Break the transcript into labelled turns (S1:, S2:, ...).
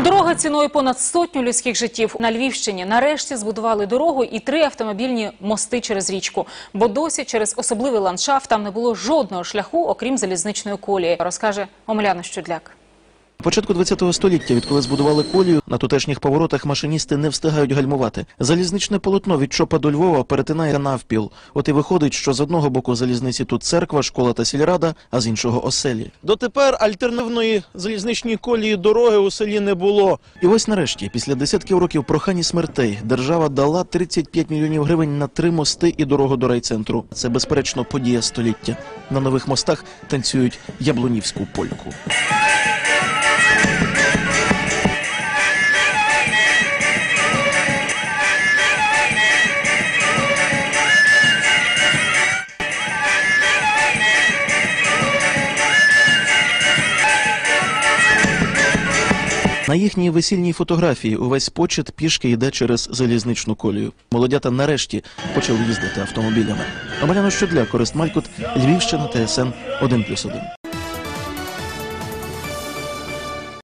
S1: Дорога ціною понад сотню людських життів на Львівщині. Нарешті збудували дорогу і три автомобільні мости через річку. Бо досі через особливий ландшафт там не було жодного шляху, окрім залізничної колії, розкаже Омеляна Щудляк.
S2: Початку ХХ століття, відколи збудували колію, на тутешніх поворотах машиністи не встигають гальмувати. Залізничне полотно від Чопа до Львова перетинає навпіл. От і виходить, що з одного боку залізниці тут церква, школа та сільрада, а з іншого оселі.
S3: Дотепер альтернативної залізничній колії дороги у селі не було.
S2: І ось нарешті, після десятків років прохань і смертей, держава дала 35 мільйонів гривень на три мости і дорогу до райцентру. Це безперечно подія століття. На нових мостах танцюють яблунівську польку. На їхній весільній фотографії увесь почет пішки йде через залізничну колію. Молодята нарешті почали їздити автомобілями. Омеляно Щодля, Корист Малькут, Львівщина, ТСН 1+,1.